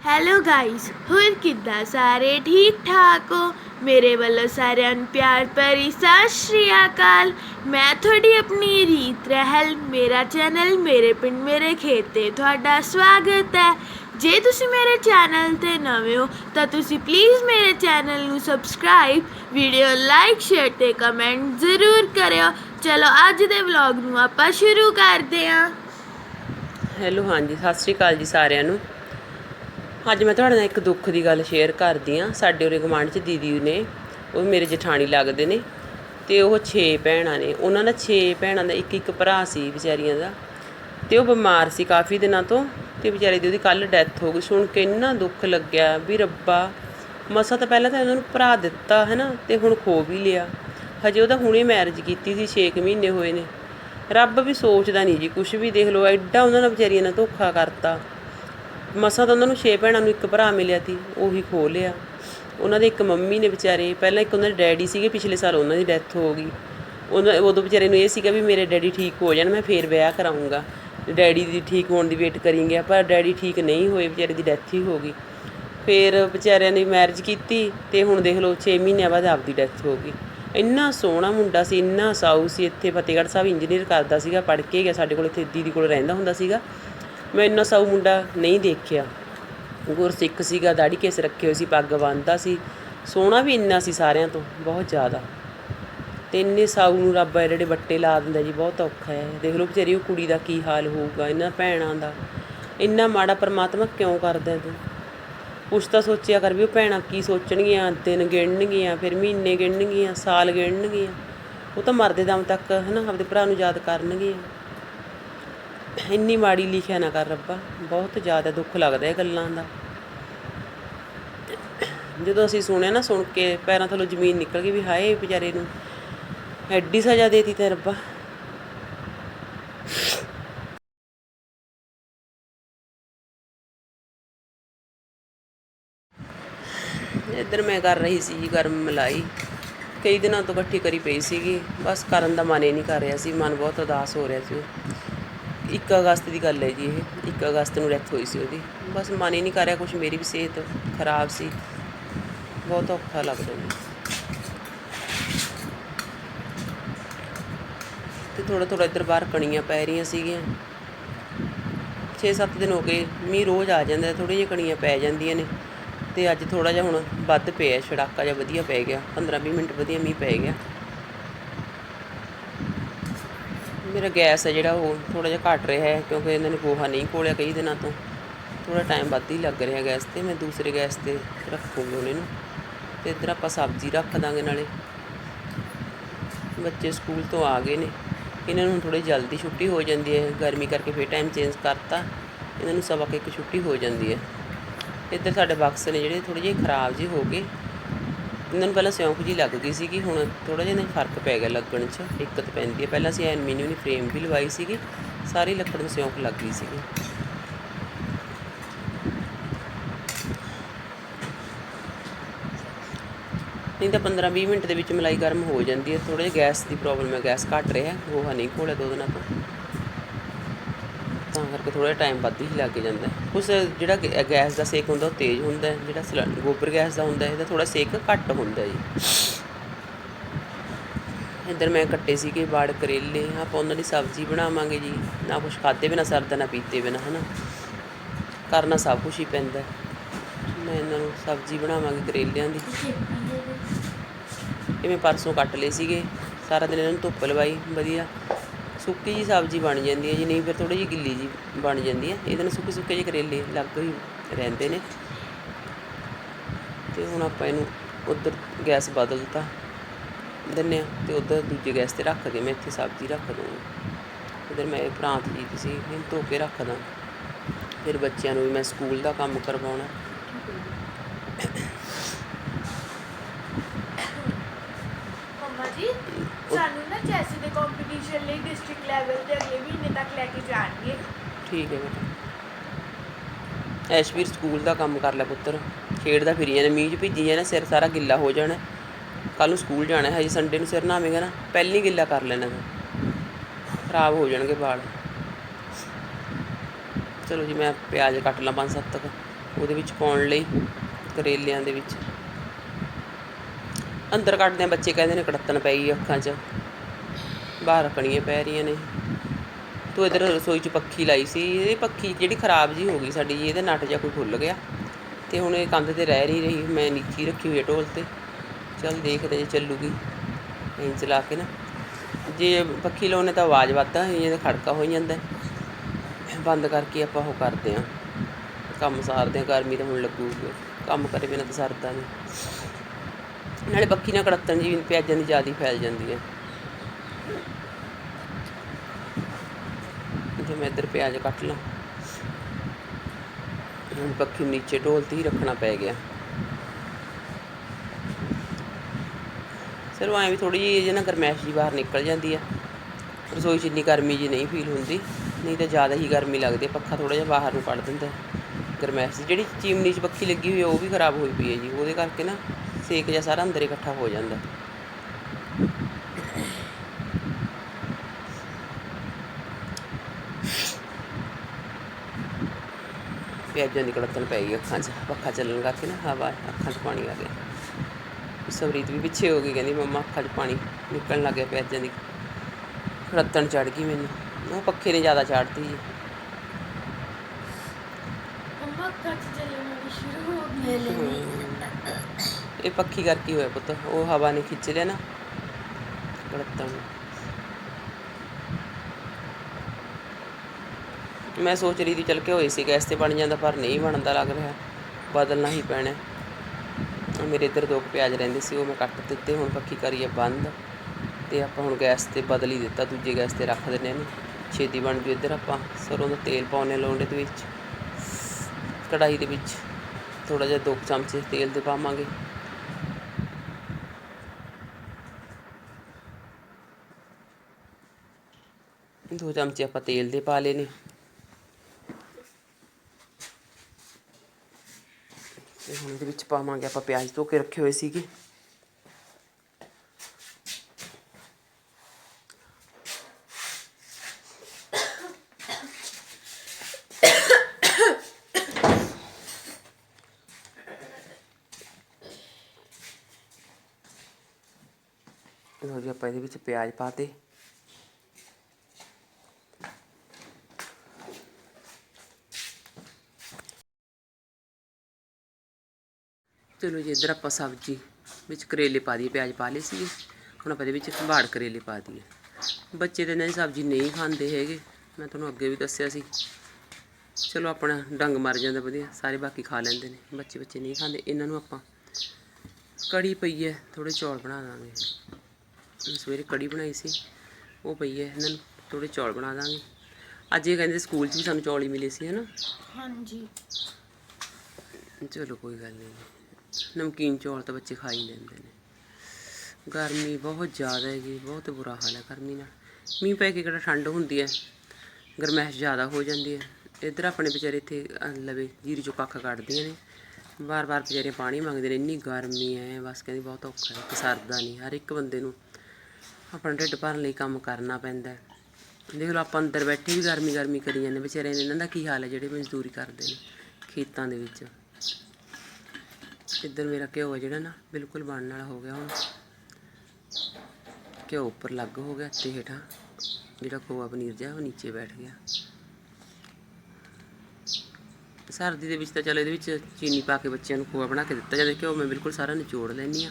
Hello guys ਹੋਰ ਕਿੱਦਾਂ ਸਾਰੇ ਠੀਕ ਠਾਕ ਹੋ? ਮੇਰੇ ਵੱਲੋਂ ਸਾਰਿਆਂ ਨੂੰ ਪਿਆਰ ਭਰੀ ਸਤਿ ਸ਼੍ਰੀ ਅਕਾਲ। ਮੈਂ ਤੁਹਾਡੀ ਆਪਣੀ ਰੀਤ ਰਹਿਲ, ਮੇਰਾ ਚੈਨਲ ਮੇਰੇ ਪਿੰਡ ਮੇਰੇ ਖੇਤ ਤੇ ਤੁਹਾਡਾ ਸਵਾਗਤ ਹੈ। ਜੇ ਤੁਸੀਂ ਮੇਰੇ ਚੈਨਲ ਤੇ ਨਵੇਂ ਹੋ, ਤਾਂ ਤੁਸੀਂ ਪਲੀਜ਼ ਮੇਰੇ ਚੈਨਲ ਨੂੰ ਸਬਸਕ੍ਰਾਈਬ ਵੀਡੀਓ ਲਾਈਕ ਸ਼ੇਅਰ ਤੇ ਕਮੈਂਟ ਜ਼ਰੂਰ ਕਰਿਓ। ਚਲੋ ਅੱਜ ਦੇ ਵਲੌਗ ਨੂੰ ਆਪਾਂ ਸ਼ੁਰੂ ਕਰਦੇ ਹਾਂ। ਹੈਲੋ ਹਾਂਜੀ, ਸਤਿ ਸ਼੍ਰੀ ਅਕਾਲ ਜੀ ਸਾਰਿਆਂ ਨੂੰ। ਅੱਜ ਮੈਂ ਤੁਹਾਡੇ ਨਾਲ ਇੱਕ ਦੁੱਖ ਦੀ ਗੱਲ ਸ਼ੇਅਰ ਕਰਦੀ ਆ ਸਾਡੇ ਉਰੇ ਗੁਆਂਢ 'ਚ ਦੀਦੀ ਨੇ, ਉਹ ਮੇਰੇ ਜਠਾਣੀ ਲੱਗਦੇ ਨੇ ਤੇ ਉਹ 6 ਭੈਣਾਂ ਨੇ। ਉਹਨਾਂ ਦਾ 6 ਭੈਣਾਂ ਦਾ ਇੱਕ ਇੱਕ ਭਰਾ ਸੀ ਵਿਚਾਰੀਆਂ ਦਾ ਤੇ ਉਹ ਬਿਮਾਰ ਸੀ ਕਾਫੀ ਦਿਨਾਂ ਤੋਂ ਤੇ ਵਿਚਾਰੀ ਦੀ ਉਹਦੀ ਕੱਲ ਡੈਥ ਹੋ ਗਈ। ਸੁਣ ਕੇ ਇੰਨਾ ਦੁੱਖ ਲੱਗਿਆ ਵੀ ਰੱਬਾ, ਮਸਾ ਤਾਂ ਪਹਿਲਾਂ ਤਾਂ ਉਹਨਾਂ ਨੂੰ ਭਰਾ ਦਿੱਤਾ ਹੈ ਨਾ ਤੇ ਹੁਣ ਖੋ ਵੀ ਲਿਆ। ਹਜੇ ਉਹਦਾ ਹੁਣੇ ਮੈਰਿਜ ਕੀਤੀ ਸੀ 6 ਮਹੀਨੇ ਹੋਏ ਨੇ। ਰੱਬ ਵੀ ਸੋਚਦਾ ਨਹੀਂ ਜੀ ਕੁਝ ਵੀ ਦੇਖ ਲਓ, ਐਡਾ ਉਹਨਾਂ ਨਾਲ ਵਿਚਾਰੀਆਂ ਨਾਲ ਧੋਖਾ ਕਰਤਾ। ਮਸਾਂ ਤਾਂ ਉਹਨਾਂ ਨੂੰ ਛੇ ਭੈਣਾਂ ਨੂੰ ਇੱਕ ਭਰਾ ਮਿਲਿਆ ਸੀ, ਉਹੀ ਖੋ ਲਿਆ। ਉਹਨਾਂ ਦੇ ਇੱਕ ਮੰਮੀ ਨੇ ਵਿਚਾਰੇ, ਪਹਿਲਾਂ ਇੱਕ ਉਹਨਾਂ ਦੇ ਡੈਡੀ ਸੀਗੇ, ਪਿਛਲੇ ਸਾਲ ਉਹਨਾਂ ਦੀ ਡੈਥ ਹੋ ਗਈ। ਉਹਨਾਂ, ਉਦੋਂ ਵਿਚਾਰੇ ਨੂੰ ਇਹ ਸੀਗਾ ਵੀ ਮੇਰੇ ਡੈਡੀ ਠੀਕ ਹੋ ਜਾਣ, ਮੈਂ ਫੇਰ ਵਿਆਹ ਕਰਾਉਂਗਾ ਡੈਡੀ ਦੀ ਠੀਕ ਹੋਣ ਦੀ ਵੇਟ ਕਰੀ ਗਿਆ ਪਰ ਡੈਡੀ ਠੀਕ ਨਹੀਂ ਹੋਏ, ਵਿਚਾਰੇ ਦੀ ਡੈਥ ਹੀ ਹੋ ਗਈ। ਫਿਰ ਵਿਚਾਰਿਆਂ ਨੇ ਮੈਰਿਜ ਕੀਤੀ ਤੇ ਹੁਣ ਦੇਖ ਲਓ 6 ਮਹੀਨਿਆਂ ਬਾਅਦ ਆਪਦੀ ਡੈਥ ਹੋ ਗਈ। ਇੰਨਾ ਸੋਹਣਾ ਮੁੰਡਾ ਸੀ, ਇੰਨਾ ਸਾਊ ਸੀ, ਇੱਥੇ ਫਤਿਹਗੜ੍ਹ ਸਾਹਿਬ ਇੰਜੀਨੀਅਰ ਕਰਦਾ ਸੀਗਾ, ਪੜ੍ਹ ਕੇ ਗਿਆ, ਸਾਡੇ ਕੋਲ ਇੱਥੇ ਦੀਦੀ ਕੋਲ ਰਹਿੰਦਾ ਹੁੰਦਾ ਸੀਗਾ। ਮੈਂ ਇੰਨਾ ਸਾਊ ਮੁੰਡਾ ਨਹੀਂ ਦੇਖਿਆ। ਗੁਰਸਿੱਖ ਸੀਗਾ, ਦਾੜੀ ਕੇਸ ਰੱਖੇ ਹੋਏ ਸੀ, ਪੱਗ ਬੰਨ੍ਹਦਾ ਸੀ। ਸੋਹਣਾ ਵੀ ਇੰਨਾ ਸੀ ਸਾਰਿਆਂ ਤੋਂ, ਬਹੁਤ ਜ਼ਿਆਦਾ। ਤੇ ਇੰਨੇ ਸਾਊ ਨੂੰ ਰੱਬ ਐਡੇ ਜਿਹੜੇ ਵੱਟੇ ਲਾ ਦਿੰਦਾ ਜੀ, ਬਹੁਤ ਔਖਾ ਹੈ। ਦੇਖ ਲਓ ਵਿਚਾਰੀ ਉਹ ਕੁੜੀ ਦਾ ਕੀ ਹਾਲ ਹੋਊਗਾ, ਇਹਨਾਂ ਭੈਣਾਂ ਦਾ। ਇੰਨਾ ਮਾੜਾ ਪਰਮਾਤਮਾ ਕਿਉਂ ਕਰਦਾ ਤੂੰ ਕੁਛ ਤਾਂ ਸੋਚਿਆ ਕਰ ਵੀ ਉਹ ਭੈਣਾਂ ਕੀ ਸੋਚਣਗੀਆਂ, ਦਿਨ ਗਿਣਨਗੀਆਂ, ਫਿਰ ਮਹੀਨੇ ਗਿਣਨਗੀਆਂ, ਸਾਲ ਗਿਣਨਗੀਆਂ। ਉਹ ਤਾਂ ਮਰਦੇ ਦਮ ਤੱਕ, ਹਨਾ ਆਪਣੇ ਭਰਾ ਨੂੰ ਯਾਦ ਕਰਨਗੀਆਂ। ਇੰਨੀ ਮਾੜੀ ਲਿਖਿਆ ਨਾ ਕਰ ਰੱਬਾ, ਬਹੁਤ ਜ਼ਿਆਦਾ ਦੁੱਖ ਲੱਗਦਾ ਇਹ ਗੱਲਾਂ ਦਾ। ਜਦੋਂ ਅਸੀਂ ਸੁਣਿਆ ਨਾ ਸੁਣ ਕੇ ਪੈਰਾਂ ਥੱਲੋਂ ਜ਼ਮੀਨ ਨਿਕਲ ਗਈ ਵੀ ਹਾਏ ਵਿਚਾਰੇ ਨੂੰ, ਐਡੀ ਸਜ਼ਾ ਦੇਤੀ ਤੇ ਰੱਬਾ। ਇੱਧਰ ਮੈਂ ਕਰ ਰਹੀ ਸੀ ਗਰਮ ਮਲਾਈ। ਕਈ ਦਿਨਾਂ ਤੋਂ ਇਕੱਠੀ ਕਰੀ ਪਈ ਸੀਗੀ, ਬਸ ਕਰਨ ਦਾ ਮਨ ਹੀ ਨਹੀਂ ਕਰ ਰਿਹਾ ਸੀ, ਮਨ ਬਹੁਤ ਉਦਾਸ ਹੋ ਰਿਹਾ ਸੀ। 1 ਅਗਸਤ ਦੀ ਗੱਲ ਹੈ ਜੀ ਇਹ 1 ਅਗਸਤ ਨੂੰ ਡੈਥ ਹੋਈ ਸੀ ਉਹਦੀ। ਬਸ ਮਨ ਹੀ ਨਹੀਂ ਕਰ ਰਿਹਾ ਕੁਝ ਮੇਰੀ ਵੀ ਸਿਹਤ ਖਰਾਬ ਸੀ। ਬਹੁਤ ਔਖਾ ਲੱਗਦਾ ਜੀ ਤੇ ਥੋੜਾ ਥੋੜਾ ਇੱਧਰ ਬਾਹਰ ਕਣੀਆਂ ਪੈ ਰਹੀਆਂ ਸੀਗੀਆਂ। 6-7 ਦਿਨ ਹੋ ਗਏ, ਮੀਂਹ ਰੋਜ਼ ਆ ਜਾਂਦਾ, ਥੋੜ੍ਹੀਆਂ ਜਿਹੀਆਂ ਕਣੀਆਂ ਪੈ ਜਾਂਦੀਆਂ ਨੇ। ਤੇ ਅੱਜ ਥੋੜਾ ਜਿਹਾ ਹੁਣ ਵੱਧ ਪਿਆ, ਛੜਾਕਾ ਜਿਹਾ ਵਧੀਆ ਪੈ ਗਿਆ 15-20 ਮਿੰਟ ਵਧੀਆ ਮੀਂਹ ਪੈ ਗਿਆ। ਮੇਰਾ ਗੈਸ ਹੈ ਜਿਹੜਾ ਉਹ ਥੋੜਾ ਜਿਹਾ ਘਟ ਰਿਹਾ ਹੈ ਕਿਉਂਕਿ ਇਹਨਾਂ ਨੇ ਗੋਹਾ ਨਹੀਂ ਕੋਲਿਆ ਕਈ ਦਿਨਾਂ ਤੋਂ। ਥੋੜਾ ਟਾਈਮ ਵੱਧ ਹੀ ਲੱਗ ਰਿਹਾ ਗੈਸ ਤੇ। ਮੈਂ ਦੂਸਰੇ ਗੈਸ ਤੇ ਰੱਖੂੰਗੀ ਉਹਨੇ। ਨੂੰ ਤੇ ਇੱਧਰ ਆਪਾਂ ਸਬਜ਼ੀ ਰੱਖ ਦਾਂਗੇ ਨਾਲੇ। ਬੱਚੇ ਸਕੂਲ ਤੋਂ ਆ ਗਏ ਨੇ। ਇਹਨਾਂ ਨੂੰ ਥੋੜੀ ਜਲਦੀ ਛੁੱਟੀ ਹੋ ਜਾਂਦੀ ਹੈ। ਗਰਮੀ ਕਰਕੇ ਫੇਰ ਟਾਈਮ ਚੇਂਜ ਕਰਤਾ। ਇਹਨਾਂ ਨੂੰ ਸਵਾ ਕੇ ਇੱਕ ਛੁੱਟੀ ਹੋ ਜਾਂਦੀ ਹੈ। ਇੱਧਰ ਸਾਡੇ ਬਾਕਸ ਨੇ ਜਿਹੜੇ ਥੋੜੇ ਜਿਹੇ ਖਰਾਬ ਜਿਹੇ ਹੋ ਗਏ। ਇਹਨਾਂ ਨੂੰ ਪਹਿਲਾਂ ਸਿਉਂਕ ਜੀ ਲੱਗ ਗਈ ਸੀਗੀ, ਹੁਣ ਥੋੜਾ ਜਿਹਾ ਇਹਨਾਂ ਫ਼ਰਕ ਪੈ ਗਿਆ ਲੱਗਣ 'ਚ, ਦਿੱਕਤ ਪੈਂਦੀ ਹੈ। ਪਹਿਲਾਂ ਅਸੀਂ ਐਲੂਮੀਨੀਅਮ ਦੀ ਫਰੇਮ ਵੀ ਲਵਾਈ ਸੀਗੀ, ਸਾਰੀ ਲੱਕੜ ਨੂੰ ਸਿਉਂਕ ਲੱਗ ਗਈ ਸੀਗੀ। ਨਹੀਂ ਤਾਂ 15-20 ਮਿੰਟ ਦੇ ਵਿੱਚ ਮਲਾਈ ਗਰਮ ਹੋ ਜਾਂਦੀ ਹੈ ਥੋੜਾ ਜਿਹਾ ਗੈਸ ਦੀ ਪ੍ਰੋਬਲਮ ਹੈ, ਗੈਸ ਘਟ ਰਿਹਾ, ਗੋਹਾ ਨਹੀਂ ਘੋਲਿਆ ਦੋ ਦਿਨਾਂ ਤੋਂ। ਤਾਂ ਕਰਕੇ ਥੋੜਾ ਟਾਈਮ ਵੱਧ ਹੀ ਲੱਗ ਜਾਂਦਾ ਹੈ। ਕੁਛ ਜਿਹੜਾ ਗੈਸ ਦਾ ਸੇਕ ਹੁੰਦਾ ਉਹ ਤੇਜ਼ ਹੁੰਦਾ ਜਿਹੜਾ ਸਿਲੰਡਰ ਗੋਬਰ ਗੈਸ ਦਾ ਹੁੰਦਾ ਇਹਦਾ ਥੋੜਾ ਸੇਕ ਘੱਟ ਹੁੰਦਾ ਜੀ। ਇੱਧਰ ਮੈਂ ਕੱਟੇ ਸੀਗੇ ਬਾੜ ਕਰੇਲੇ, ਆਪਾਂ ਉਹਨਾਂ ਦੀ ਸਬਜ਼ੀ ਬਣਾਵਾਂਗੇ ਜੀ। ਨਾ ਕੁਛ ਖਾਦੇ ਬਿਨਾ, ਸਰਦਾ ਨਾ ਪੀਤੇ ਬਿਨਾ, ਹਨਾ। ਕਰਨਾ ਸਭ ਕੁਝ ਹੀ ਪੈਂਦਾ ਮੈਂ ਇਹਨਾਂ ਨੂੰ ਸਬਜ਼ੀ ਬਣਾਵਾਂਗੇ ਕਰੇਲਿਆਂ ਦੀ। ਇਹ ਮੈਂ ਪਰਸੋਂ ਕੱਟ ਲਏ ਸੀਗੇ। ਸਾਰਾ ਦਿਨ ਇਹਨਾਂ ਨੂੰ ਧੁੱਪ ਲਵਾਈ, ਵਧੀਆ। ਸੁੱਕੀ ਜੀ ਸਬਜ਼ੀ ਬਣ ਜਾਂਦੀ ਹੈ ਜੀ ਨਹੀਂ ਫਿਰ ਥੋੜੀ ਜਿਹੀ ਗਿੱਲੀ ਜੀ ਬਣ ਜਾਂਦੀ ਹੈ। ਇਹਦੇ ਨਾਲ ਸੁੱਕੇ ਸੁੱਕੇ ਜਿਹੇ ਕਰੇਲੇ ਲੱਗ ਹੀ ਰਹਿੰਦੇ ਨੇ। ਤੇ ਹੁਣ ਆਪਾਂ ਇਹਨੂੰ ਉਧਰ ਗੈਸ ਬਦਲਤਾ ਦਿੰਨੇ ਆ ਤੇ ਉਧਰ ਦੂਜੇ ਗੈਸ ਤੇ ਰੱਖ ਕੇ ਮੈਂ ਇੱਥੇ ਸਬਜ਼ੀ ਰੱਖ ਦੂੰਗੀ। ਉਧਰ ਮੈਂ ਇਹ ਪ੍ਰਾਂਤ ਜੀ ਤੁਸੀਂ ਇਹਨੂੰ ਧੋ ਕੇ ਰੱਖ ਦਾਂ ਫਿਰ ਬੱਚਿਆਂ ਨੂੰ ਵੀ ਮੈਂ ਸਕੂਲ ਦਾ ਕੰਮ ਕਰਵਾਉਣਾ। ਮੰਮਾ ਜੀ ਸਾਨੂੰ ਨਾ ਦੇ ਕੰਪੀਟੀਸ਼ਨ ਲਈ ਡਿਸਟ੍ਰਿਕਟ ਲੈਵਲ ਤੇ ਅਗਲੇ ਮਹੀਨੇ ਤੱਕ ਲੈ ਕੇ ਜਾਣਗੇ। ਠੀਕ ਹੈ ਬੇਟਾ। ਐਸ਼ਵੀਰ ਸਕੂਲ ਦਾ ਕੰਮ ਕਰ ਲੈ ਪੁੱਤਰ। ਖੇਡਦਾ ਫਿਰੀ ਜਾਂਦਾ ਮੀਂਹ 'ਚ ਭਿੱਜੀ ਜਾਣਾ ਸਿਰ ਸਾਰਾ ਗਿੱਲਾ ਹੋ ਜਾਣਾ। ਕੱਲ ਨੂੰ ਸਕੂਲ ਜਾਣਾ ਹੈ, ਹਜੇ ਸੰਡੇ ਨੂੰ ਸਿਰ ਨਹਾਵੇਂਗਾ ਨਾ, ਪਹਿਲੀ ਗਿੱਲਾ ਕਰ ਲੈਣਾ ਫਿਰ ਖਰਾਬ ਹੋ ਜਾਣਗੇ ਵਾਲ। ਚਲੋ ਜੀ, ਮੈਂ ਪਿਆਜ਼ ਕੱਟ ਲਾਂ ਪੰਜ ਸੱਤ ਤੱਕ ਉਹਦੇ ਵਿੱਚ ਪਾਉਣ ਲਈ, ਕਰੇਲਿਆਂ ਦੇ ਵਿੱਚ। ਅੰਦਰ ਕੱਢਦੇ ਆ ਬੱਚੇ ਕਹਿੰਦੇ ਨੇ ਕੜੱਤਣ ਗਈ ਅੱਖਾਂ 'ਚ। ਬਾਹਰ ਰੱਖਣੀਆਂ ਪੈ ਰਹੀਆਂ ਨੇ। ਤੂੰ ਇਧਰ ਰਸੋਈ 'ਚ ਪੱਖੀ ਲਾਈ ਸੀ ਇਹ ਪੱਖੀ ਜਿਹੜੀ ਖਰਾਬ ਜੀ ਹੋ ਗਈ ਸਾਡੀ ਜੀ ਇਹਦਾ ਨਟ ਜਿਹਾ ਕੋਈ ਖੁੱਲ ਗਿਆ। ਤੇ ਹੁਣ ਇਹ ਕੰਧ ਤੇ ਰਹਿ ਨਹੀਂ ਰਹੀ, ਮੈਂ ਨੀਚੇ ਰੱਖੀ ਹੋਈ ਹੈ ਢੋਲ ਤੇ। ਚੱਲ ਦੇਖਦੇ ਜੇ ਚੱਲੂਗੀ, ਐਂ ਚਲਾ ਕੇ ਨਾ। ਜੇ ਪੱਖੀ ਲਾਉਣੇ ਤਾਂ ਆਵਾਜ਼ ਵੱਧਦਾ ਆ ਇਹ ਖੜਕਾ ਹੋ ਜਾਂਦਾ। ਬੰਦ ਕਰਕੇ ਆਪਾਂ ਉਹ ਕਰਦੇ ਆ ਕੰਮ ਸਾਰਦੇ ਆ ਗਰਮੀ ਤਾਂ ਹੁਣ ਲੱਗੂਗੀ ਕੰਮ ਕਰੇ ਬਿਨਾਂ ਤਾਂ ਸਰਦਾ ਨਹੀਂ। ਨਾਲੇ ਪੱਖੀ ਨਾਲ ਕੜੱਤਣ ਜੀ ਪਿਆਜ਼ਾਂ ਦੀ ਜ਼ਿਆਦਾ ਫੈਲ ਜਾਂਦੀ ਹੈ। ਜੇ ਮੈਂ ਇੱਧਰ ਪਿਆਜ਼ ਕੱਟ ਲਾਂ ਹੁਣ ਪੱਖੀ ਨੂੰ ਨੀਚੇ ਢੋਲ ਤੇ ਹੀ ਰੱਖਣਾ ਪੈ ਗਿਆ। ਸਿਰ ਐਂ ਵੀ ਥੋੜੀ ਜਿਹੀ ਜੇ ਨਾ ਗਰਮੈਸ਼ ਜੀ ਬਾਹਰ ਨਿਕਲ ਜਾਂਦੀ ਆ। ਰਸੋਈ 'ਚ ਇੰਨੀ ਗਰਮੀ ਜੀ ਨਹੀਂ ਫੀਲ ਹੁੰਦੀ, ਨਹੀਂ ਤਾਂ ਜ਼ਿਆਦਾ ਹੀ ਗਰਮੀ ਲੱਗਦੀ ਪੱਖਾ ਥੋੜਾ ਜਿਹਾ ਬਾਹਰ ਨੂੰ ਕੱਢ ਦਿੰਦਾ। ਗਰਮੈਸ਼ ਦੀ ਜਿਹੜੀ ਚਿਮਨੀ 'ਚ ਪੱਖੀ ਲੱਗੀ ਹੋਈ ਹੈ ਉਹ ਵੀ ਖਰਾਬ ਹੋਈ ਪਈ ਹੈ ਜੀ, ਉਹਦੇ ਕਰਕੇ ਨਾ ਸੇਕ ਜਿਹਾ ਸਾਰਾ ਅੰਦਰ ਇਕੱਠਾ ਹੋ ਜਾਂਦਾ। ਪਿਆਜ਼ਾਂ ਦੀ ਕੜਤਨ ਪੈ ਗਈ ਅੱਖਾਂ 'ਚ। ਪੱਖਾ ਚੱਲਣ ਕਰਕੇ ਨਾ ਹਵਾ ਅੱਖਾਂ 'ਚ ਪਾਣੀ ਆ ਗਿਆ। ਸਵਰੀਤ ਵੀ ਪਿੱਛੇ ਹੋ ਗਈ ਕਹਿੰਦੀ ਮੰਮਾ ਅੱਖਾਂ 'ਚ ਪਾਣੀ ਨਿਕਲਣ ਲੱਗ ਗਿਆ ਪਿਆਜ਼ਾਂ ਦੀ ਕੜਤਨ ਚੜ ਗਈ ਮੈਨੂੰ। ਉਹ ਪੱਖੇ ਨੇ ਜ਼ਿਆਦਾ ਚਾੜਤੀ ਜੀ। ਮੰਮਾ ਅੱਖਾਂ 'ਚ ਚੱਲਣ ਸ਼ੁਰੂ ਹੋ ਗਈ। ਇਹ ਪੱਖੀ ਕਰਕੇ ਹੋਇਆ ਪੁੱਤ। ਉਹ ਹਵਾ ਨੇ ਖਿੱਚ ਲਿਆ ਨਾ। ਕੜਤਨ ਮੈਂ ਸੋਚ ਰਹੀ ਸੀ ਚੱਲ ਕੇ ਹੋਏ ਸੀ ਗੈਸ ਤੇ ਬਣ ਜਾਂਦਾ, ਪਰ ਨਹੀਂ ਬਣਦਾ ਲੱਗ ਰਿਹਾ। ਬਦਲਣਾ ਹੀ ਪੈਣਾ। ਮੇਰੇ ਇੱਧਰ ਦੋ ਕੁ ਪਿਆਜ਼ ਰਹਿੰਦੇ ਸੀ, ਉਹ ਮੈਂ ਕੱਟ ਦਿੱਤੇ, ਹੁਣ ਪੱਖੀ ਕਰੀਏ ਬੰਦ। ਤੇ ਆਪਾਂ ਹੁਣ ਗੈਸ ਤੇ ਬਦਲ ਹੀ ਦਿੱਤਾ, ਦੂਜੇ ਗੈਸ ਤੇ ਰੱਖ ਦਿੰਨੇ ਇਹਨੂੰ। ਛੇਤੀ ਬਣ ਜੂ ਇੱਧਰ ਆਪਾਂ। ਸਰੋਂ ਦਾ ਤੇਲ ਪਾਉਣੇ ਲੋਂਡੇ ਦੇ ਵਿੱਚ। ਕੜਾਈ ਦੇ ਵਿੱਚ ਥੋੜਾ ਜਿਹਾ ਦੋ ਕੁ ਚਮਚੇ ਤੇਲ ਦੇ ਪਾਵਾਂਗੇ। ਦੋ ਚਮਚੇ ਆਪਾਂ ਤੇਲ ਦੇ ਪਾ ਲਏ ਨੇ ਤੇ ਹੁਣ ਇਹਦੇ ਵਿੱਚ ਪਾਵਾਂਗੇ ਆਪਾਂ ਪਿਆਜ਼ ਧੋ ਕੇ ਰੱਖੇ ਹੋਏ ਸੀਗੇ। ਲਓ ਜੀ, ਆਪਾਂ ਇਹਦੇ ਵਿੱਚ ਪਿਆਜ਼ ਪਾਤੇ ਚਲੋ ਜੀ ਇੱਧਰ ਆਪਾਂ ਸਬਜ਼ੀ ਵਿੱਚ ਕਰੇਲੇ ਪਾ ਦਈਏ ਪਿਆਜ਼ ਪਾ ਲਏ ਸੀ ਹੁਣ ਆਪਾਂ ਇਹਦੇ ਵਿੱਚ ਸੰਭਾੜ ਕਰੇਲੇ ਪਾ ਦਈਏ। ਬੱਚੇ ਤਾਂ ਇਹਨਾਂ ਦੀ ਸਬਜ਼ੀ ਨਹੀਂ ਖਾਂਦੇ ਹੈਗੇ। ਮੈਂ ਤੁਹਾਨੂੰ ਅੱਗੇ ਵੀ ਦੱਸਿਆ ਸੀ। ਚਲੋ ਆਪਣਾ ਡੰਗ ਮਰ ਜਾਂਦਾ ਵਧੀਆ ਸਾਰੇ ਬਾਕੀ ਖਾ ਲੈਂਦੇ ਨੇ। ਬੱਚੇ ਬੱਚੇ ਨਹੀਂ ਖਾਂਦੇ ਇਹਨਾਂ ਨੂੰ ਆਪਾਂ ਕੜੀ ਪਈ ਹੈ ਥੋੜੇ ਚੌਲ ਬਣਾ ਦਾਂਗੇ। ਸਵੇਰੇ ਕੜੀ ਬਣਾਈ ਸੀ ਉਹ ਪਈ ਹੈ ਇਹਨਾਂ ਨੂੰ ਥੋੜੇ ਚੌਲ ਬਣਾ ਦਾਂਗੇ। ਅੱਜ ਇਹ ਕਹਿੰਦੇ ਸਕੂਲ 'ਚ ਵੀ ਸਾਨੂੰ ਚੌਲ ਹੀ ਮਿਲੇ ਸੀ ਹਨਾ? ਹਾਂਜੀ। ਚਲੋ ਕੋਈ ਗੱਲ ਨਹੀਂ। ਨਮਕੀਨ ਚੌਲ ਤਾਂ ਬੱਚੇ ਖਾ ਹੀ ਲੈਂਦੇ ਨੇ। ਗਰਮੀ ਬਹੁਤ ਜ਼ਿਆਦਾ ਹੈਗੀ, ਬਹੁਤ ਬੁਰਾ ਹਾਲ ਹੈ ਗਰਮੀ ਨਾਲ। ਮੀਂਹ ਪੈ ਕੇ ਕਿਹੜਾ ਠੰਡ ਹੁੰਦੀ ਹੈ, ਗਰਮੈਸ਼ ਜ਼ਿਆਦਾ ਹੋ ਜਾਂਦੀ ਹੈ। ਇੱਧਰ ਆਪਣੇ ਵਿਚਾਰੇ ਇੱਥੇ ਲਵੇ, ਜੀਰੀ ਚੋਂ ਕੱਖ ਕੱਢਦੀਆਂ ਨੇ। ਵਾਰ-ਵਾਰ ਵਿਚਾਰੇ ਪਾਣੀ ਮੰਗਦੇ ਨੇ, ਇੰਨੀ ਗਰਮੀ ਹੈ, ਬਸ ਕਹਿੰਦੀ ਬਹੁਤ ਔਖਾ ਹੈ ਸਰਦਾ ਨਹੀਂ, ਹਰ ਇੱਕ ਬੰਦੇ ਨੂੰ ਆਪਣਾ ਢਿੱਡ ਭਰਨ ਲਈ ਕੰਮ ਕਰਨਾ ਪੈਂਦਾ ਹੈ। ਦੇਖ ਲਓ, ਆਪਾਂ ਅੰਦਰ ਬੈਠੇ ਵੀ ਗਰਮੀ ਗਰਮੀ ਕਰੀ ਜਾਂਦੇ ਵਿਚਾਰੇ ਇਹਨਾਂ ਦਾ ਕੀ ਹਾਲ ਹੈ, ਜਿਹੜੇ ਮਜ਼ਦੂਰੀ ਕਰਦੇ ਨੇ ਖੇਤਾਂ ਦੇ ਵਿੱਚ? ਇੱਧਰ ਮੇਰਾ ਘਿਓ ਹੈ ਜਿਹੜਾ ਨਾ, ਬਿਲਕੁਲ ਬਣਨ ਵਾਲਾ ਹੋ ਗਿਆ ਹੁਣ। ਘਿਓ ਉੱਪਰ ਲੱਗ ਹੋ ਗਿਆ ਤੇ ਹੇਠਾਂ, ਜਿਹੜਾ ਖੋਆ ਪਨੀਰ ਜਿਹਾ, ਉਹ ਨੀਚੇ ਬੈਠ ਗਿਆ। ਸਰਦੀ ਦੇ ਵਿੱਚ ਤਾਂ ਚਲੋ ਇਹਦੇ ਵਿੱਚ ਚੀਨੀ ਪਾ ਕੇ ਬੱਚਿਆਂ ਨੂੰ ਖੋਆ ਬਣਾ ਕੇ ਦਿੱਤਾ ਜਾਂਦਾ ਘਿਓ ਮੈਂ ਬਿਲਕੁਲ ਸਾਰਾ ਨਿਚੋੜ ਲੈਂਦੀ ਆ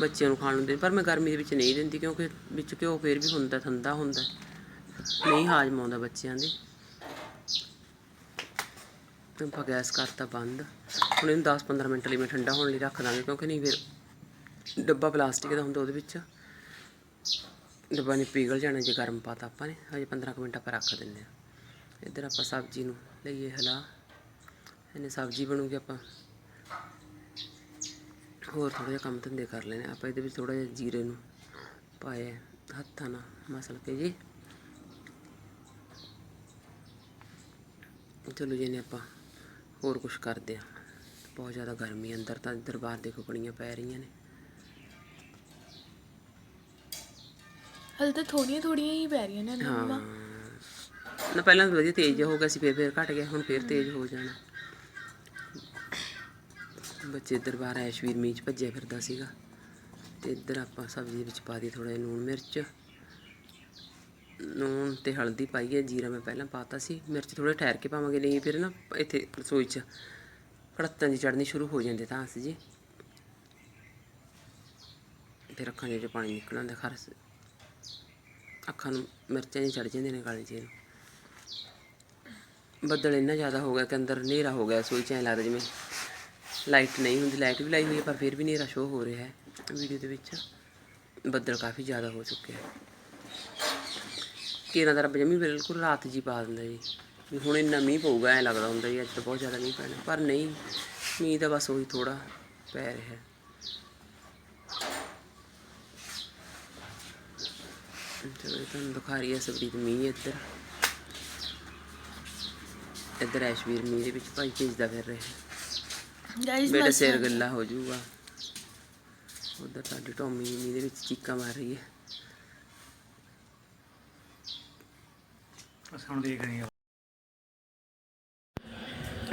ਬੱਚਿਆਂ ਨੂੰ ਖਾਣ ਨੂੰ ਦੇ, ਪਰ ਮੈਂ ਗਰਮੀ ਦੇ ਵਿੱਚ ਨਹੀਂ ਦਿੰਦੀ ਕਿਉਂਕਿ ਵਿੱਚ ਘਿਓ ਫੇਰ ਵੀ ਹੁੰਦਾ, ਠੰਡਾ ਹੁੰਦਾ। ਨਹੀਂ ਹਾਜ਼ਮ ਆਉਂਦਾ ਬੱਚਿਆਂ ਦੇ। ਆਪਾਂ ਗੈਸ ਕਰਤਾ ਬੰਦ। ਹੁਣ ਇਹਨੂੰ 10-15 ਮਿੰਟ ਲਈ ਮੈਂ ਠੰਡਾ ਹੋਣ ਲਈ ਰੱਖ ਦਾਂਗੇ, ਕਿਉਂਕਿ ਨਹੀਂ ਫਿਰ ਡੱਬਾ ਪਲਾਸਟਿਕ ਦਾ ਹੁੰਦਾ ਉਹਦੇ ਵਿੱਚ। ਡੱਬਾ ਨੇ ਪਿਘਲ ਜਾਣਾ, ਜੇ ਗਰਮ ਪਾਤਾ ਆਪਾਂ ਨੇ, ਹਜੇ 15 ਕੁ ਮਿੰਟ ਆਪਾਂ ਰੱਖ ਦਿੰਦੇ ਆ ਇੱਧਰ ਆਪਾਂ ਸਬਜ਼ੀ ਨੂੰ ਲਈਏ ਹਲਾ। ਇਹਨੇ ਸਬਜ਼ੀ ਬਣੂਗੀ ਆਪਾਂ। ਹੋਰ ਥੋੜਾ ਜਿਹਾ ਕੰਮ ਧੰਦੇ ਕਰ ਲੈਣੇ ਆਪਾਂ ਇਹਦੇ ਵਿੱਚ ਥੋੜਾ ਜਿਹਾ ਜੀਰੇ ਨੂੰ ਪਾਇਆ ਹੱਥਾਂ ਨਾਲ ਮਸਲ ਕੇ ਜੀ। ਚਲੋ ਜੀ ਨੇ ਆਪਾਂ ਹੋਰ ਕੁਝ ਕਰਦੇ ਆ। ਬਹੁਤ ਜ਼ਿਆਦਾ ਗਰਮੀ ਅੰਦਰ ਤਾਂ ਇੱਧਰ ਬਾਹਰ ਦੇਖੋ ਕਣੀਆਂ ਪੈ ਰਹੀਆਂ ਨੇ। ਹਲ ਤਾਂ ਥੋੜੀਆਂ ਥੋੜੀਆਂ ਹੀ ਪੈ ਰਹੀਆਂ ਨੇ ਹਾਂ। ਮੰਮਾ ਨਾ ਪਹਿਲਾਂ ਤਾਂ ਵਧੀਆ ਤੇਜ਼ ਜਿਹਾ ਹੋ ਗਿਆ ਸੀ ਫਿਰ ਫਿਰ ਘਟ ਗਿਆ ਹੁਣ ਫਿਰ ਤੇਜ਼ ਹੋ ਜਾਣਾ। ਬੱਚੇ ਇੱਧਰ ਬਾਹਰ ਐਸ਼ਵੀਰ ਮੀਂਹ 'ਚ ਭੱਜਿਆ ਫਿਰਦਾ ਸੀਗਾ। ਤੇ ਇੱਧਰ ਆਪਾਂ ਸਬਜ਼ੀ ਦੇ ਵਿੱਚ ਪਾ ਦਈਏ ਥੋੜਾ ਜਿਹਾ ਲੂਣ ਮਿਰਚ। ਲੂਣ ਤੇ ਹਲਦੀ ਪਾਈ ਹੈ, ਜੀਰਾ ਮੈਂ ਪਹਿਲਾਂ ਪਾਤਾ ਸੀ, ਮਿਰਚ ਥੋੜੇ ਠਹਿਰ ਕੇ ਪਾਵਾਂਗੇ, ਨਹੀਂ ਫਿਰ ਨਾ ਇੱਥੇ ਰਸੋਈ 'ਚ ਕੜੱਤਾਂ ਜੀ ਚੜਨੀ ਸ਼ੁਰੂ ਹੋ ਜਾਂਦੇ ਤਾਂ ਅਸੀਂ ਜੀ। ਫਿਰ ਅੱਖਾਂ 'ਚ ਪਾਣੀ ਨਿਕਲਣ ਦਾ ਖਰਸ। ਅੱਖਾਂ ਨੂੰ ਮਿਰਚਾਂ ਜੀ ਚੜ ਜਾਂਦੀਆਂ ਨੇ ਕਾਲੇ ਜੀ ਨੂੰ ਬੱਦਲ ਇੰਨਾ ਜ਼ਿਆਦਾ ਹੋ ਗਿਆ ਕਿ ਅੰਦਰ ਹਨੇਰਾ ਹੋ ਗਿਆ ਸੋਈ ਚ ਐਂ ਲੱਗਦਾ ਜਿਵੇਂ ਲਾਈਟ ਨਹੀਂ ਹੁੰਦੀ, ਲਾਈਟ ਵੀ ਲਾਈ ਹੋਈ ਹੈ, ਪਰ ਫਿਰ ਵੀ ਹਨੇਰਾ ਸ਼ੋ ਹੋ ਰਿਹਾ ਹੈ। ਵੀਡੀਓ ਦੇ ਵਿੱਚ ਬੱਦਲ ਕਾਫੀ ਜ਼ਿਆਦਾ ਹੋ ਚੁੱਕੇ ਹੈ ਕਿਰਾਂ ਦਾ ਰੱਬ ਜਮੀ ਬਿਲਕੁਲ ਰਾਤ ਜੀ ਪਾ ਦਿੰਦਾ ਜੀ। ਵੀ ਹੁਣ ਇੰਨਾ ਮੀਂਹ ਪਊਗਾ ਐਂ ਲੱਗਦਾ ਹੁੰਦਾ ਜੀ ਅੱਜ ਤਾਂ ਬਹੁਤ ਜ਼ਿਆਦਾ ਮੀਂਹ ਪੈਣਾ। ਪਰ ਨਹੀਂ ਮੀਂਹ ਦਾ ਬਸ ਉਹੀ ਥੋੜਾ ਪੈ ਰਿਹਾ। ਹੈ ਚਲੋ ਇਹ ਤੁਹਾਨੂੰ ਦਿਖਾ ਰਹੀ ਹੈ ਸਬਰੀਤ ਮੀਂਹ ਇੱਧਰ। ਇੱਧਰ ਐਸ਼ਵੀਰ ਮੀਂਹ ਦੇ ਵਿੱਚ ਭਾਈ ਭੇਜਦਾ ਫਿਰ ਰਿਹਾ। ਗਾਇਸ ਮੇਰਾ ਸਿਰ ਗੱਲਾ ਹੋ ਜਾਊਗਾ। ਉਧਰ ਸਾਡੀ ਟੋਮੀ ਮੀਂਹ ਦੇ ਵਿੱਚ ਚੀਕਾਂ ਮਾਰ ਰਹੀ ਹੈ। ਬਸ ਹੁਣ ਦੇਖ ਰਹੀ ਹਾਂ।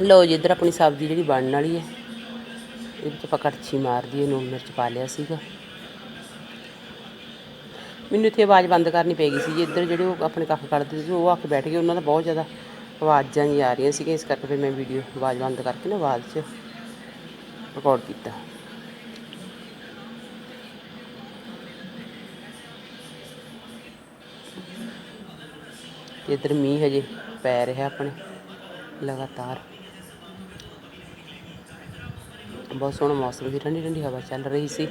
ਲਓ ਜੀ, ਇੱਧਰ ਆਪਣੀ ਸਬਜ਼ੀ ਜਿਹੜੀ ਬਣਨ ਵਾਲੀ ਹੈ। ਇਹਦੇ ਵਿੱਚ ਆਪਾਂ ਕੜਛੀ ਮਾਰ ਦਈਏ ਨੂਣ ਮਿਰਚ ਪਾ ਲਿਆ ਸੀਗਾ। ਮੈਨੂੰ ਇੱਥੇ ਆਵਾਜ਼ ਬੰਦ ਕਰਨੀ ਪੈ ਗਈ ਸੀ ਜੀ। ਇੱਧਰ ਜਿਹੜੇ ਉਹ ਆਪਣੇ ਕੱਖ ਕੱਢਦੇ ਸੀ, ਉਹ ਆ ਕੇ ਬੈਠ ਗਏ। ਉਹਨਾਂ ਦਾ ਬਹੁਤ ਜ਼ਿਆਦਾ ਆਵਾਜ਼ਾਂ ਜੀ ਆ ਰਹੀਆਂ ਸੀਗੀਆਂ। ਇਸ ਕਰਕੇ ਫਿਰ ਮੈਂ ਵੀਡੀਓ ਆਵਾਜ਼ ਬੰਦ ਕਰਕੇ ਨਾ ਆਵਾਜ਼ 'ਚ ਰਿਕਾਰਡ ਕੀਤਾ। ਇੱਧਰ ਮੀਂਹ ਹਜੇ ਪੈ ਰਿਹਾ ਆਪਣੇ, ਲਗਾਤਾਰ। ਬਹੁਤ ਸੋਹਣਾ ਮੌਸਮ ਸੀ, ਠੰਡੀ ਠੰਡੀ ਹਵਾ ਚੱਲ ਰਹੀ ਸੀ।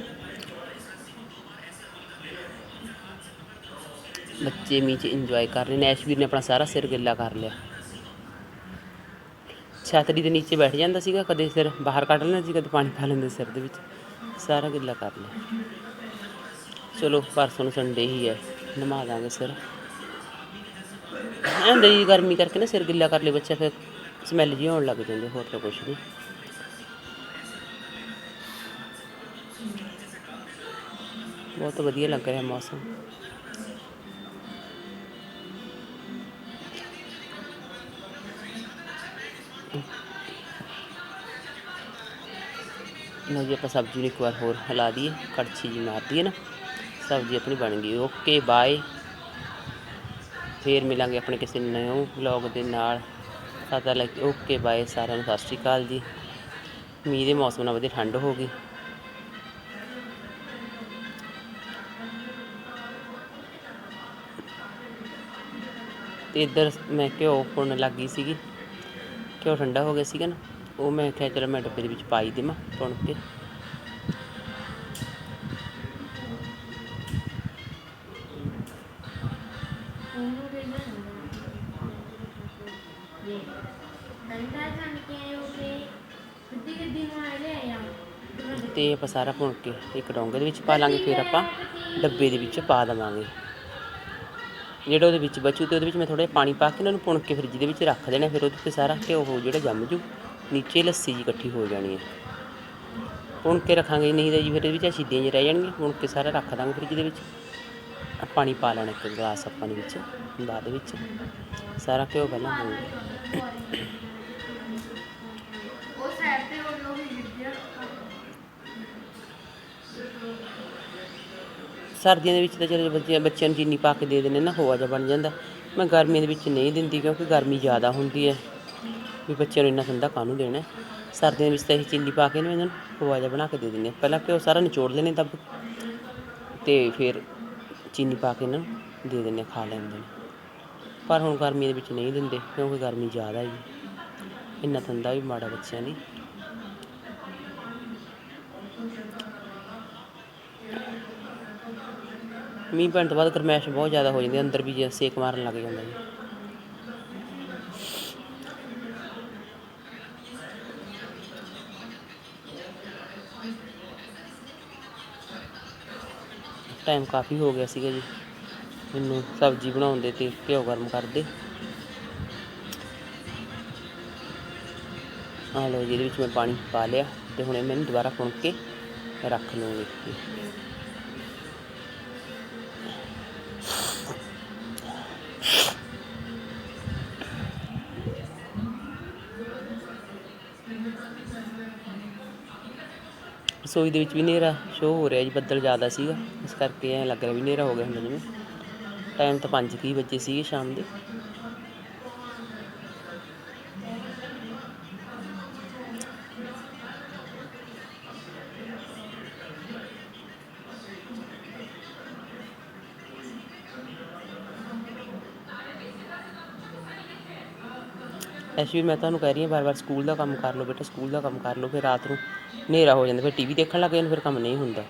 ਬੱਚੇ ਮੀਂਹ 'ਚ ਇੰਜੋਏ ਕਰ ਰਹੇ ਨੇ, ਐਸ਼ਵੀਰ ਨੇ ਆਪਣਾ ਸਾਰਾ ਸਿਰ ਗਿੱਲਾ ਕਰ ਲਿਆ। ਛਾਤਰੀ ਦੇ ਨੀਚੇ ਬੈਠ ਜਾਂਦਾ ਸੀਗਾ, ਕਦੇ ਸਿਰ ਬਾਹਰ ਕੱਢ ਲੈਂਦਾ ਸੀ, ਕਦੇ ਪਾਣੀ ਪਾ ਲੈਂਦਾ ਸਿਰ ਦੇ ਵਿੱਚ। ਸਾਰਾ ਗਿੱਲਾ ਕਰ ਲਿਆ। ਚਲੋ, ਪਰਸੋਂ ਨੂੰ ਸੰਡੇ ਹੀ ਹੈ, ਨਮਾ ਦਾਂਗੇ ਸਿਰ। ਐਂਦੇ ਜੀ ਗਰਮੀ ਕਰਕੇ ਨਾ ਸਿਰ ਗਿੱਲਾ ਕਰ ਲੇ ਬੱਚਾ, ਫਿਰ ਸਮੈਲ ਜੀ ਆਉਣ ਲੱਗ ਜਾਂਦੀ, ਹੋਰ ਤਾਂ ਕੁਛ ਨਹੀਂ। ਬਹੁਤ ਵਧੀਆ ਲੱਗ ਰਿਹਾ ਮੌਸਮ। ਲਓ ਜੀ, ਆਪਾਂ ਸਬਜ਼ੀ ਨੂੰ ਇੱਕ ਵਾਰ ਹੋਰ ਹਿਲਾ ਦਈਏ, ਕੜਛੀ ਜੀ ਮਾਰ ਦਈਏ ਨਾ, ਸਬਜ਼ੀ ਆਪਣੀ ਬਣ ਗਈ। ਓਕੇ ਬਾਏ ਫੇਰ ਮਿਲਾਂਗੇ ਆਪਣੇ ਕਿਸੇ ਨਵੇਂ ਵਲੌਗ ਦੇ ਨਾਲ। ਪਤਾ ਲੱਗ ਓਕੇ ਬਾਏ ਸਾਰਿਆਂ ਨੂੰ, ਸਤਿ ਸ਼੍ਰੀ ਅਕਾਲ ਜੀ। ਮੀਂਹ ਦੇ ਮੌਸਮ ਨਾਲ ਵਧੀਆ ਠੰਡ ਹੋ ਗਈ ਤੇ ਇੱਧਰ ਮੈਂ ਘਿਓ ਪੁਣ ਲੱਗ ਗਈ ਸੀਗੀ। ਘਿਓ ਠੰਡਾ ਹੋ ਗਿਆ ਸੀਗਾ ਨਾ। ਉਹ ਮੈਂ ਕਿਹਾ ਚਲੋ ਮੈਂ ਡੱਬੇ ਦੇ ਵਿੱਚ ਪਾਈ ਦੇਵਾਂ ਪੁਣ ਕੇ। ਤੇ ਆਪਾਂ ਸਾਰਾ ਭੁੰਨ ਕੇ ਇੱਕ ਡੋਂਗੇ ਦੇ ਵਿੱਚ ਪਾ ਲਾਂਗੇ, ਫਿਰ ਆਪਾਂ ਡੱਬੇ ਦੇ ਵਿੱਚ ਪਾ ਦੇਵਾਂਗੇ। ਜਿਹੜਾ ਉਹਦੇ ਵਿੱਚ ਬਚੂ ਤੇ ਉਹਦੇ ਵਿੱਚ ਮੈਂ ਥੋੜਾ ਜਿਹਾ ਪਾਣੀ ਪਾ ਕੇ ਇਹਨਾਂ ਨੂੰ ਭੁੰਨ ਕੇ ਫਰਿੱਜ ਦੇ ਵਿੱਚ ਰੱਖ ਦੇਣਾ, ਫਿਰ ਉਹਦੇ ਤੇ ਸਾਰਾ ਘਿਓ ਹੋ ਜਿਹੜਾ ਜੰਮ ਜੂ, ਨੀਚੇ ਲੱਸੀ ਜੀ ਇਕੱਠੀ ਹੋ ਜਾਣੀ ਹੈ। ਭੁੰਨ ਕੇ ਰੱਖਾਂਗੇ, ਨਹੀਂ ਤਾਂ ਜੀ ਫਿਰ ਇਹਦੇ ਵਿੱਚ ਛਿੱਦੀਆਂ ਜਿਹੀ ਰਹਿ ਜਾਣਗੀਆਂ ਭੁਣ ਕੇ ਸਾਰਾ ਰੱਖ ਦਾਂਗੇ ਫਰਿੱਜ ਦੇ ਵਿੱਚ। ਪਾਣੀ ਪਾ ਲੈਣਾ ਇੱਕ ਗਲਾਸ ਆਪਾਂ ਦੇ ਵਿੱਚ, ਬਾਅਦ ਵਿੱਚ। ਸਾਰਾ ਘਿਓ ਪਹਿਲਾਂ ਹੋਊਗਾ ਉਹ ਸਾਈਡ ਤੇ ਉਹ ਲੋਕ ਵੀਡੀਓ ਸਰਦੀਆਂ ਦੇ ਵਿੱਚ ਤਾਂ ਚਲੋ ਬੱਚਿਆਂ ਬੱਚਿਆਂ ਨੂੰ ਚੀਨੀ ਪਾ ਕੇ ਦੇ ਦਿੰਦੇ ਨਾ ਹੋਆ ਜਿਹਾ ਬਣ ਜਾਂਦਾ। ਮੈਂ ਗਰਮੀਆਂ ਦੇ ਵਿੱਚ ਨਹੀਂ ਦਿੰਦੀ ਕਿਉਂਕਿ ਗਰਮੀ ਜ਼ਿਆਦਾ ਹੁੰਦੀ ਹੈ। ਵੀ ਬੱਚਿਆਂ ਨੂੰ ਇੰਨਾ ਠੰਡਾ ਕਾਹਨੂੰ ਦੇਣਾ ਹੈ। ਸਰਦੀਆਂ ਦੇ ਵਿੱਚ ਤਾਂ ਅਸੀਂ ਚੀਨੀ ਪਾ ਕੇ ਨਾ ਇਹਨਾਂ ਨੂੰ ਹੋਆ ਜਿਹਾ ਬਣਾ ਕੇ ਦੇ ਦਿੰਦੇ ਹਾਂ ਪਹਿਲਾਂ ਘਿਓ ਸਾਰਾ ਨਿਚੋੜ ਲੈਣੇ ਤਬ। ਤੇ ਫਿਰ ਚੀਨੀ ਪਾ ਕੇ ਇਹਨਾਂ ਨੂੰ ਦੇ ਦਿੰਦੇ ਹਾਂ, ਖਾ ਲੈਂਦੇ ਨੇ ਪਰ ਹੁਣ ਗਰਮੀ ਦੇ ਵਿੱਚ ਨਹੀਂ ਦਿੰਦੇ ਕਿਉਂਕਿ ਗਰਮੀ ਜ਼ਿਆਦਾ ਹੈ ਇੰਨਾ ਠੰਡਾ ਵੀ ਮਾੜਾ ਬੱਚਿਆਂ ਲਈ। ਮੀਂਹ ਪੈਣ ਤੋਂ ਬਾਅਦ ਗਰਮੈਸ਼ ਬਹੁਤ ਜ਼ਿਆਦਾ ਹੋ ਜਾਂਦੀ ਹੈ ਅੰਦਰ ਵੀ ਜੇ ਸੇਕ ਮਾਰਨ ਲੱਗ ਜਾਂਦਾ ਜੀ। ਟਾਈਮ ਕਾਫੀ ਹੋ ਗਿਆ ਸੀਗਾ ਜੀ। ਮੈਨੂੰ ਸਬਜ਼ੀ ਬਣਾਉਂਦੇ ਤੇ ਘਿਓ ਗਰਮ ਕਰਦੇ ਆ ਲਓ ਜਿਹਦੇ ਵਿੱਚ ਮੈਂ ਪਾਣੀ ਪਾ ਲਿਆ ਤੇ ਹੁਣ ਇਹ ਮੈਨੂੰ ਦੁਬਾਰਾ ਭੁਣ ਕੇ ਰੱਖ ਲਵਾਂਗੀ ਰਸੋਈ ਦੇ ਵਿੱਚ ਵੀ ਹਨੇਰਾ ਸ਼ੋ ਹੋ ਰਿਹਾ ਜੀ, ਬੱਦਲ ਜ਼ਿਆਦਾ ਸੀਗਾ, ਇਸ ਕਰਕੇ ਐਂ ਲੱਗ ਰਿਹਾ ਵੀ ਹਨੇਰਾ ਹੋ ਗਿਆ ਹੁੰਦਾ ਜਿਵੇਂ। ਟਾਈਮ ਤਾਂ 5 ਵਜੇ ਸੀਗੇ ਸ਼ਾਮ ਦੇ। ਐਸ਼ਵੀਰ ਮੈਂ ਤੁਹਾਨੂੰ ਕਹਿ ਰਹੀ ਹਾਂ ਬਾਰ ਵਾਰ ਸਕੂਲ ਦਾ ਕੰਮ ਕਰ ਲਓ ਬੇਟਾ, ਸਕੂਲ ਦਾ ਕੰਮ ਕਰ ਲਓ, ਫਿਰ ਰਾਤ ਨੂੰ ਹਨੇਰਾ ਹੋ ਜਾਂਦਾ, ਫਿਰ ਟੀਵੀ ਦੇਖਣ ਲੱਗ ਜਾਂਦੇ, ਫਿਰ ਕੰਮ ਨਹੀਂ ਹੁੰਦਾ।